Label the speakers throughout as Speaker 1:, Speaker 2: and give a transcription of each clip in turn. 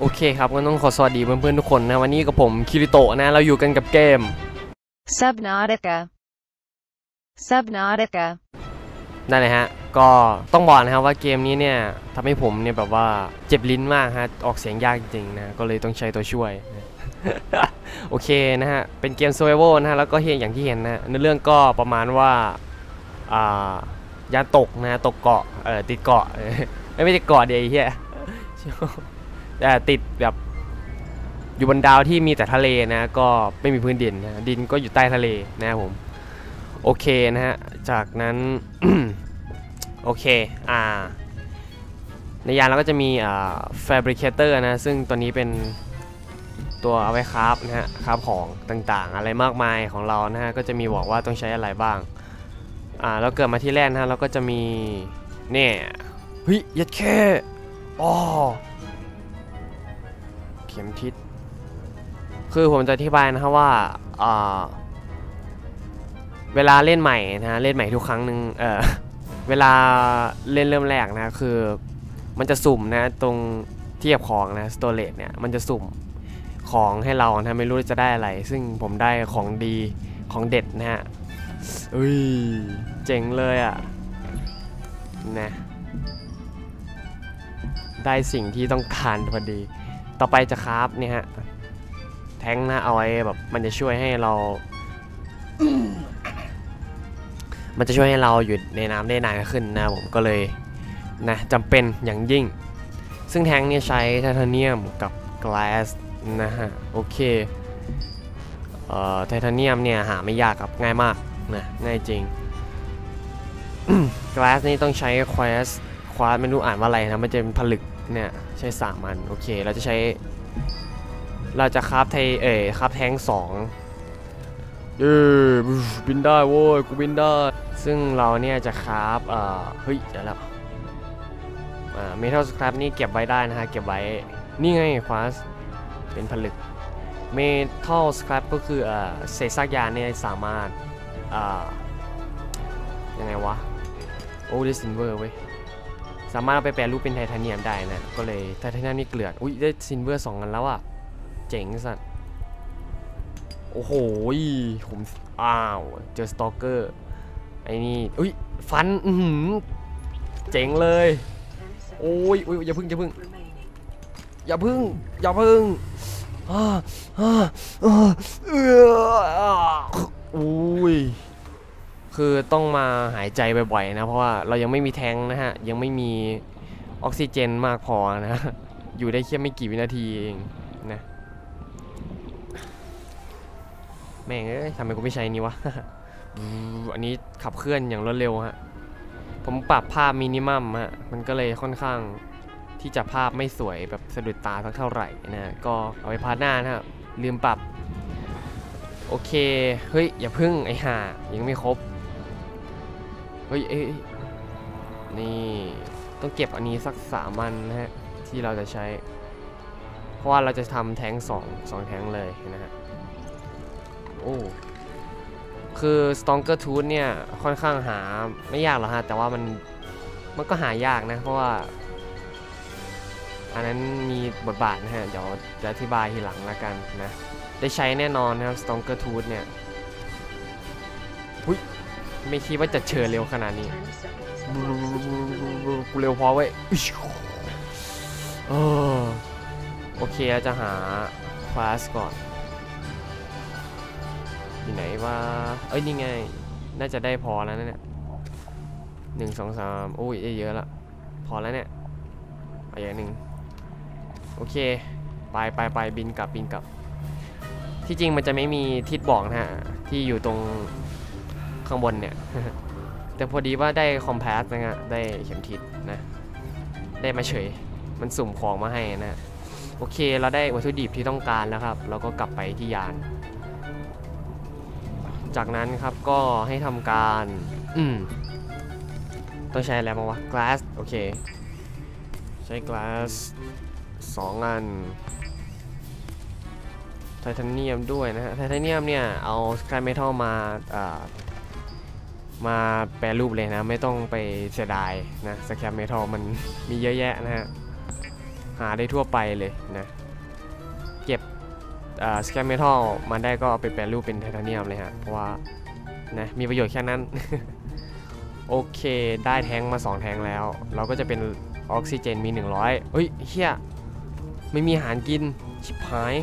Speaker 1: โอเคครับก็ต้องขอสวัสดีเพื่อนๆทุกคนนะวันนี้กับผมคิริโตะนะเราอยู่กันกับเกม
Speaker 2: Subnautica. Subnautica.
Speaker 1: นั่นแหละฮะ ก็ต้องบอกนะครับว่าเกมนี้เนี่ยทำให้ผมเนี่ยแบบว่าเจ็บลิ้นมากฮะออกเสียงยากจริงๆนะก็เลยต้องใช้ตัวช่วยนะโอเคนะฮะ เป็นเกม survival นะฮะแล้วก็เห็นอย่างที่เห็นนะในอเรื่องก็ประมาณว่าอ่ายานตกนะตกเกาะเออติดเกาะเออไม่ใช่เกาะเดียวไอ้เฮียแต่ติดแบบอยู่บนดาวที่มีแต่ทะเลนะก็ไม่มีพื้นดินนะดินก็อยู่ใต้ทะเลนะครับผมโอเคนะฮะจากนั้นโอเคอ่าในยานเราก็จะมีอ่า fabricator นะซึ่งตัวนี้เป็นตัวเอาไว้คราฟนะฮะคราฟของต่างๆ อะไรมากมายของเรานะฮะก็จะมีบอกว่าต้องใช้อะไรบ้างอ่าเราเกิดมาที่แรกนะฮะเราก็จะมีเนี่ยเฮ้ยยัดแค่อ๋อ เข็มทิศคือผมจะอธิบายนะครับว่าเวลาเล่นใหม่นะเล่นใหม่ทุกครั้งหนึ่งเออเวลาเล่นเริ่มแรกนะคือมันจะสุ่มนะตรงเทียบของนะสโตรเลตเนี่ยมันจะสุ่มของให้เรานะไม่รู้จะได้อะไร ซึ่งผมได้ของดีของเด็ดนะฮะอุ้ยเจ๋งเลยอะนะได้สิ่งที่ต้องการพอดี ต่อไปจะคราฟเนี่ยฮะ แทงค์นะเอาไว้แบบมันจะช่วยให้เรา มันจะช่วยให้เราอยู่ในน้ำได้นานขึ้นนะผมก็เลยนะจำเป็นอย่างยิ่ง ซึ่งแทงเนี่ยใช้ไทเทเนียมกับกลาสนะฮะ โอเค เอ่อไทเทเนียมเนี่ยหาไม่ยากครับง่ายมากนะง่ายจริงกลาสนี่ต้องใช้ควอสควอสไม่รู้อ่านว่าอะไรนะมันจะเป็นผลึก เนี่ยใช้สามอันโอเคเราจะใช้ เราจะคราฟไทเอ่ยคราฟแทงสองเย้บินได้โว้ยกูบินได้ ซึ่งเราเนี่ยจะคราฟเอ่อเฮ้ยเดี๋ยวแล้วอ่าเมทัลสครับนี่เก็บไว้ได้นะฮะเก็บไว้นี่ไงควาสเป็นผลึกเมทัลสครับก็คือเอ่อเศษซากยานเนี่ยสามารถอ่ายังไงวะโอ้ด้ซินเวอร์เว้ย สามารถเอาไปแปลรูปเป็นไทเทเนียมได้นะ ก็เลยไทเทเนียมนี่เกลือนอุ้ยได้ซินเวอร์สองอันแล้วอะ เจ๋งสัสโอ้โหผม อ้าว เจอสตอกเกอร์ ไอ้นี่ อุ้ย ฟัน อือหือเจ๋งเลย โอ้ยอุ้ยอย่าพึ่งอย่าพึ่ง อย่าพึ่ง อย่าพึ่งอ่าอ่าอ่าเอื้ออ่าอุ้ย คือต้องมาหายใจบ่อยๆนะ เพราะว่าเรายังไม่มีแทงนะฮะ ยังไม่มีออกซิเจนมากพอนะ อยู่ได้แค่ไม่กี่วินาทีเองนะ แม่งเอ้ยทำไมกูไม่ใช้นี่วะ อันนี้ขับเคลื่อนอย่างรวดเร็วฮะ ผมปรับภาพมินิมัมฮะ มันก็เลยค่อนข้างที่จะภาพไม่สวยแบบสะดุดตาสักเท่าไหร่นะฮะก็เอาไว้พาร์ทหน้านะครับลืมปรับ โอเค เฮ้ย อย่าพึ่งไอ้ห่ายังไม่ครบ เฮ้ยเอ้ยนี่ต้องเก็บอันนี้สักสามอันนะฮะที่เราจะใช้ เพราะว่าเราจะทำแทงสองสองแทงเลยนะฮะโอ้คือ Stronger Tooth เนี่ยค่อนข้างหาไม่ยากหรอกฮะแต่ว่ามันมันก็หายากนะเพราะว่าอันนั้นมีบทบาทนะฮะ เดี๋ยวจะอธิบายทีหลังละกันนะ ได้ใช้แน่นอนนะครับ Stronger Tooth เนี่ยหุย ไม่คิดว่าจะเชิญเร็วขนาดนี้กูเร็วพอเว้ยเออโอเคเราจะหาคลาสก่อนที่ไหนว่าเอ้ยนี่ไง น่าจะได้พอแล้วนะเนี่ยหนึ่งสองสามโอ้ยได้เยอะละพอแล้วเนี่ยไปอย่างหนึ่งโอเค ไปไปไปบินกลับบินกลับ ที่จริงมันจะไม่มีทิศบอกนะฮะ ที่อยู่ตรง ข้างบนเนี่ย แต่พอดีว่าได้คอมเพสนะฮะได้เข็มทิศนะ ได้มาเฉย มันสุ่มของมาให้นะโอเค เราได้วัตถุดิบที่ต้องการแล้วครับ เราก็กลับไปที่ยาน จากนั้นครับก็ให้ทำการ อืมต้องใช้อะไรบ้างวะ glass โอเค ใช้ glass สองอัน ไทเทเนียมด้วยนะฮะ ไทเทเนียมเนี่ย เอาสกายเมทัลมาอ่า มาแปรรูปเลยนะ ไม่ต้องไปเสียดายนะสแครปเมทัลมันมีเยอะแยะนะฮะ หาได้ทั่วไปเลยนะ เก็บสแกมเมทัลมาได้ก็เอาไปแปรรูปเป็นไทเทเนียมเลยฮะ เพราะว่านะมีประโยชน์แค่นั้น โอเคได้แทงมา 2 แทงแล้ว เราก็จะเป็นออกซิเจนมี 100เฮ้ยเฮียไม่มีอาหารกินชิบหาย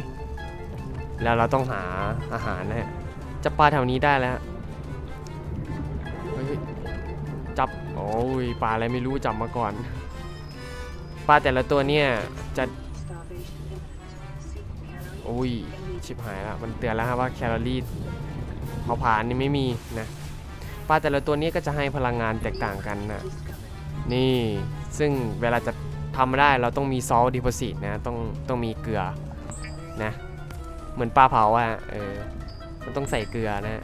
Speaker 1: แล้วเราต้องหาอาหารนะฮะจะปลาแถวนี้ได้แล้ว จับ โอ้ยปลาอะไรไม่รู้จับมาก่อน ปลาแต่ละตัวเนี่ยจะ โอ้ย ชิบหายแล้วมันเตือนแล้วครับว่าแคลอรี่เผาผลาญนี่ไม่มีนะ ปลาแต่ละตัวนี้ก็จะให้พลังงานแตกต่างกันนะนี่ซึ่งเวลาจะทำได้เราต้องมีซอลดิโพซิตนะ ต้องต้องมีเกลือนะ เหมือนปลาเผาอะเออ มันต้องใส่เกลือนะ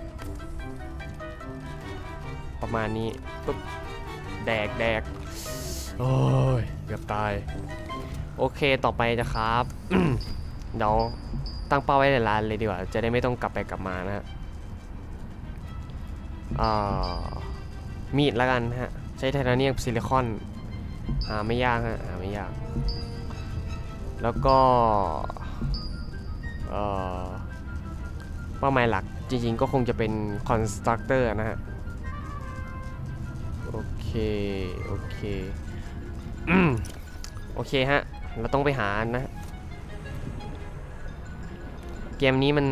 Speaker 1: ประมาณนี้ปุ๊บแดกแดกโอ้ยเกือบตาย โอเคต่อไปจะครับเดี๋ยวตั้งเป้าไว้ในร้านเลยดีกว่า จะได้ไม่ต้องกลับไปกลับมานะฮะอ่ามีดแล้วกันฮะ ใช้ไทเทเนียมซิลิคอน หาไม่ยากฮะ หาไม่ยาก แล้วก็เอ่อเป้าหมายหลักจริงๆก็คงจะเป็นคอนสตรักเตอร์นะฮะ โอเคโอเคโอเคฮะ เราต้องไปหานะ เกมนี้มัน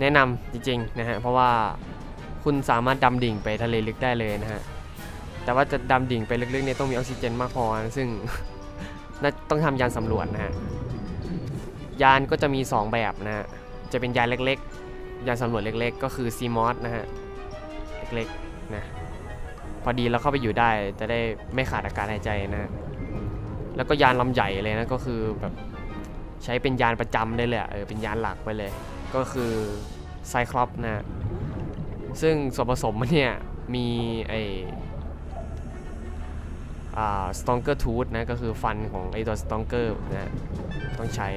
Speaker 1: แนะนำจริงๆนะฮะ เพราะว่าคุณสามารถดำดิ่งไปทะเลลึกได้เลยนะฮะ แต่ว่าจะดำดิ่งไปลึกๆเนี่ยต้องมีออกซิเจนมากพอนะซึ่งน่าต้องทำยานสำรวจนะฮะ ยานก็จะมี 2 แบบนะฮะ จะเป็นยานเล็กๆ ยานสำรวจเล็กๆ ก็คือ c m o s นะฮะ เล็กๆ นะ อดีเราเข้าไปอยู่ได้จะได้ไม่ขาดอากาศหายใจนะ แล้วก็ยานลำใหญ่เลยนะก็คือแบบใช้เป็นยานประจำได้เลยเออเป็นยานหลักไปเลย ก็คือไซคลอปนะซึ่งส่วนผสมมันเนี่ยมีไออ่าสตองเกอร์ทูธนะก็คือฟันของไอตัวสตองเกอร์นะต้องใช้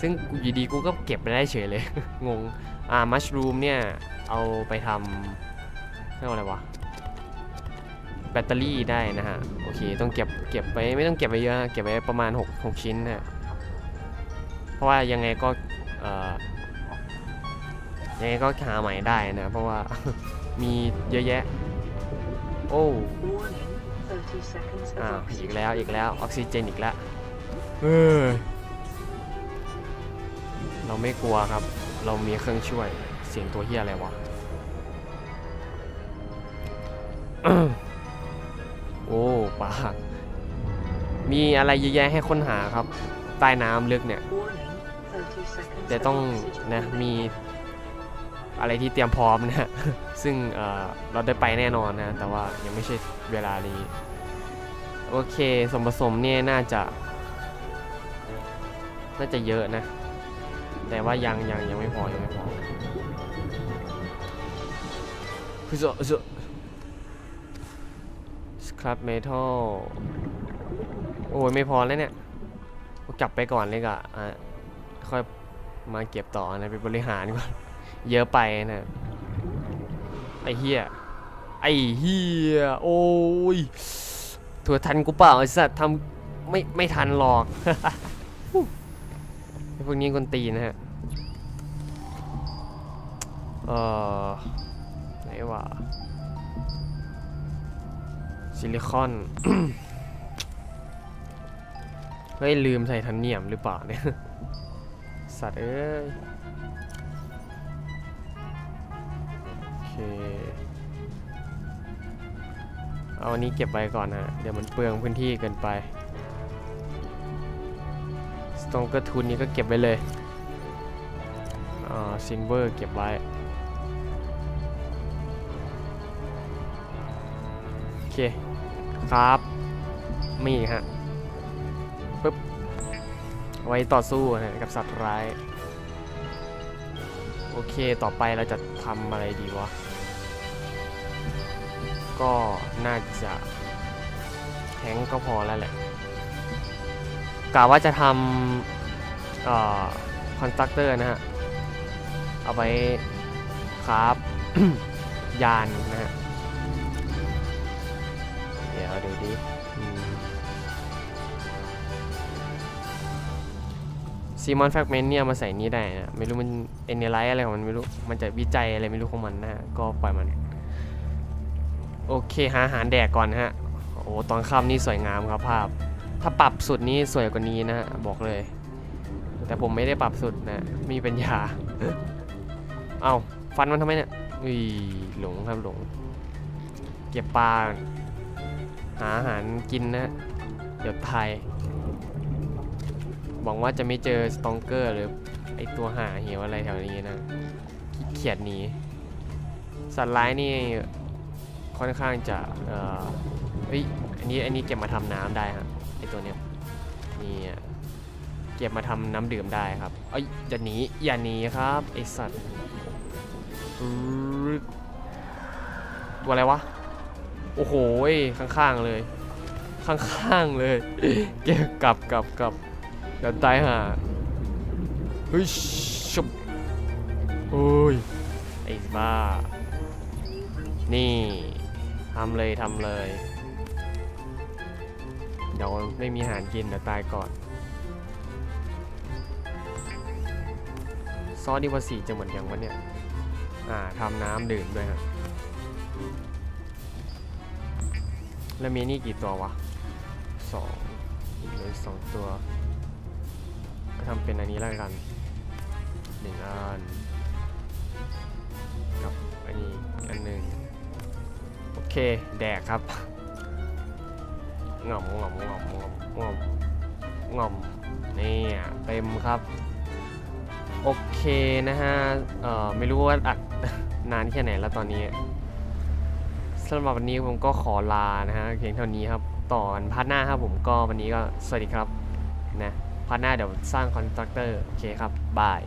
Speaker 1: ซึ่งอยู่ดีกูก็เก็บไปได้เฉยเลย งงอ่ามัชรูมเนี่ย เอาไปทำเรียกว่าอะไรวะ แบตเตอรี่ได้นะฮะ โอเค ต้องเก็บเก็บไปไม่ต้องเก็บไปเยอะ เก็บไว้ประมาณ 6 6 ชิ้นนะเพราะว่ายังไงก็ยังไงก็หาใหม่ได้นะ เพราะว่ามีเยอะแยะ โอ้อ้าวอีกแล้วอีกแล้วออกซิเจนอีกแล้วเฮ้ยเราไม่กลัวครับ เรามีเครื่องช่วยเสียงตัวเฮียอะไรวะ มีอะไรเยอะแยะให้ค้นหาครับ ใต้น้ำลึกเนี่ยแต่ต้องนะมีอะไรที่เตรียมพร้อมนะ ซึ่งเเราได้ไปแน่นอนนะ แต่ว่ายังไม่ใช่เวลานี้ โอเคส่วนผสมเนี่ยน่าจะ น่าจะเยอะนะ แต่ว่ายังยังยังไม่พอยังไม่พอคือจะจะสครับเมทัล โอ้ยไม่พอแล้วเนี่ยกลับไปก่อนเลยกะอะค่อยมาเก็บต่อนะไปบริหารก่อนเยอะไปนะไอ้เฮียไอ้เฮียโอ้ยถัวทันกูเปล่าไอ้สัตว์ทำไม่ไม่ทันหรอกไอ้พวกนี้คนตีนนะฮะเออไหนวะซิลิคอน เฮ้ย ลืมใส่ทันเนียมหรือเปล่าเนี่ย สัตว์เอ้ย โอเค เอาอันนี้เก็บไว้ก่อนนะ เดี๋ยวมันเปลืองพื้นที่เกินไป สตองกร์ทุนนี้ก็เก็บไว้เลยอ่าซินเวอร์เก็บไว้โอเค ครับ มีฮะ ปึ๊บไว้ต่อสู้นะกับสัตว์ร้าย โอเคต่อไปเราจะทำอะไรดีวะ ก็น่าจะแทงก็พอแล้วแหละกะว่าจะทำคอนสตรักเตอร์นะฮะ เอาไว้ครับยานนะฮะ เดี๋ยวดูดิ ซีมอนแฟกเมนเนี่ยมาใส่นี้ได้นะ ไม่รู้มันเอเนไลท์อะไรของมันไม่รู้ มันจะวิจัยอะไรไม่รู้ของมันนะฮะก็ปล่อยมัน โอเคหาอาหารแดกก่อนนะฮะ โอ้ตอนค่ำนี่สวยงามครับภาพ ถ้าปรับสุดนี้สวยกว่านี้นะบอกเลย แต่ผมไม่ได้ปรับสุดนะมีปัญญา เอาฟันมันทำไมเนี่ยอุ้ยหลงครับหลง เก็บปลาหาอาหารกินนะ เดี๋ยวตาย หวังว่าจะไม่เจอสตองเกอร์หรือไอตัวหาเหวอะไรแถวนี้นะขี้เขียดหนีสัตว์ร้ายนี่ค่อนข้างจะเอ่อเฮ้ยอันนี้อันนี้เก็บมาทำน้ำได้ฮะไอตัวเนี้ยนี่อะเก็บมาทำน้ำดื่มได้ครับเอ้ยอย่าหนีอย่าหนีครับไอสัตว์ตัวอะไรวะโอ้โหข้างๆเลย ข้างๆเลย เก็บกลับกลับกลับ เดี๋ยวตายห่าเฮ้ยชุบโอ้ยไอ้บ้า นี่ทำเลยทำเลยเดี๋ยวไม่มีอาหารกินเดี๋ยวตายก่อนซอสดีวาสีจะเหมือนอย่างวะเนี่ย อ่าทำน้ำดื่มด้วยฮะแล้วมีนี่กี่ตัววะสองอีกเลยสองตัว ก็ทำเป็นอันนี้แล้วกันหนึ่งอันกับอันนี้อันหนึ่งโอเค แดกครับงอมงอมงอมงอมงอมงอมนี่อะเต็มครับ โอเคนะฮะเอ่อไม่รู้ว่าอัดนานแค่ไหนแล้วตอนนี้สำหรับวันนี้ผมก็ขอลานะฮะเพียงเท่านี้ครับ ต่อกันพาร์ทหน้าครับผมก็วันนี้ก็สวัสดีครับนะ พาร์ทหน้าเดี๋ยวสร้างคอนสตรักเตอร์ โอเคครับ บาย